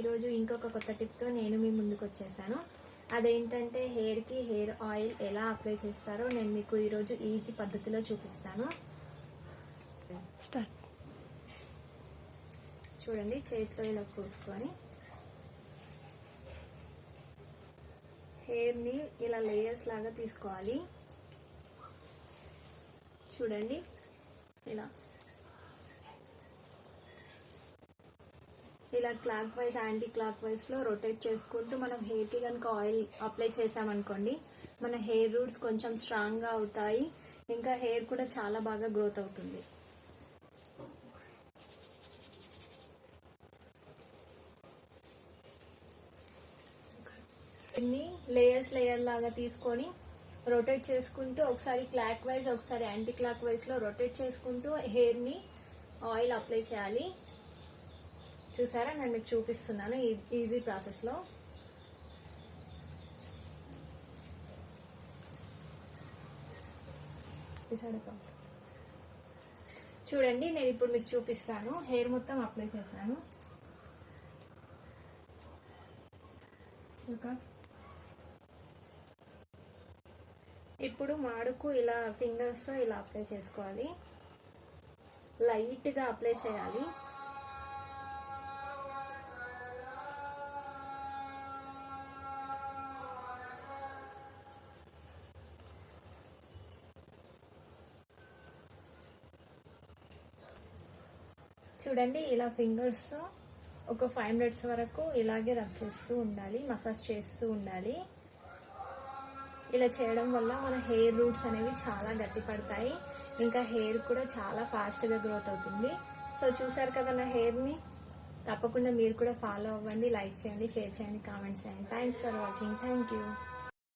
ఈరోజు ఇంకొక కొత్త టిప్తో నేను మీ ముందుకు వచ్చేసాను అదేంటంటే హెయిర్కి హెయిర్ ఆయిల్ ఎలా అప్లై చేస్తారో నేను మీకు ఈరోజు ఈజీ పద్ధతిలో చూపిస్తాను. చూడండి చేతిలో ఇలా పూసుకొని హెయిర్ని ఇలా లేయర్స్ లాగా తీసుకోవాలి. చూడండి ఇలా ఇలా క్లాక్ వైజ్ యాంటీ క్లాక్ వైజ్లో రొటేట్ చేసుకుంటూ మనం హెయిర్కి కనుక ఆయిల్ అప్లై చేసామనుకోండి మన హెయిర్ రూట్స్ కొంచెం స్ట్రాంగ్గా అవుతాయి ఇంకా హెయిర్ కూడా చాలా బాగా గ్రోత్ అవుతుంది. దీన్ని లేయర్స్ లేయర్ లాగా తీసుకొని రొటేట్ చేసుకుంటూ ఒకసారి క్లాక్ వైజ్ ఒకసారి యాంటీ క్లాక్ వైజ్లో రొటేట్ చేసుకుంటూ హెయిర్ని ఆయిల్ అప్లై చేయాలి. చూసారా? నేను మీకు చూపిస్తున్నాను ఈ- ఈజీ ప్రాసెస్లో. చూడండి. నేను ఇప్పుడు మీకు చూపిస్తాను. హెయిర్ మొత్తం అప్లై చేశాను. ఇప్పుడు మాడుకు ఇలా ఫింగర్స్తో ఇలా అప్లై చేసుకోవాలి. లైట్గా అప్లై చేయాలి. చూడండి ఇలా ఫింగర్స్ ఒక ఫైవ్ మినిట్స్ వరకు ఇలాగే రబ్ చేస్తూ ఉండాలి మసాజ్ చేస్తూ ఉండాలి. ఇలా చేయడం వల్ల మన హెయిర్ రూట్స్ అనేవి చాలా గట్టి పడతాయి ఇంకా హెయిర్ కూడా చాలా ఫాస్ట్గా గ్రోత్ అవుతుంది. సో చూసారు కదా నా హెయిర్ని తప్పకుండా మీరు కూడా ఫాలో అవ్వండి లైక్ చేయండి షేర్ చేయండి కామెంట్స్ చేయండి. Thanks for watching thank you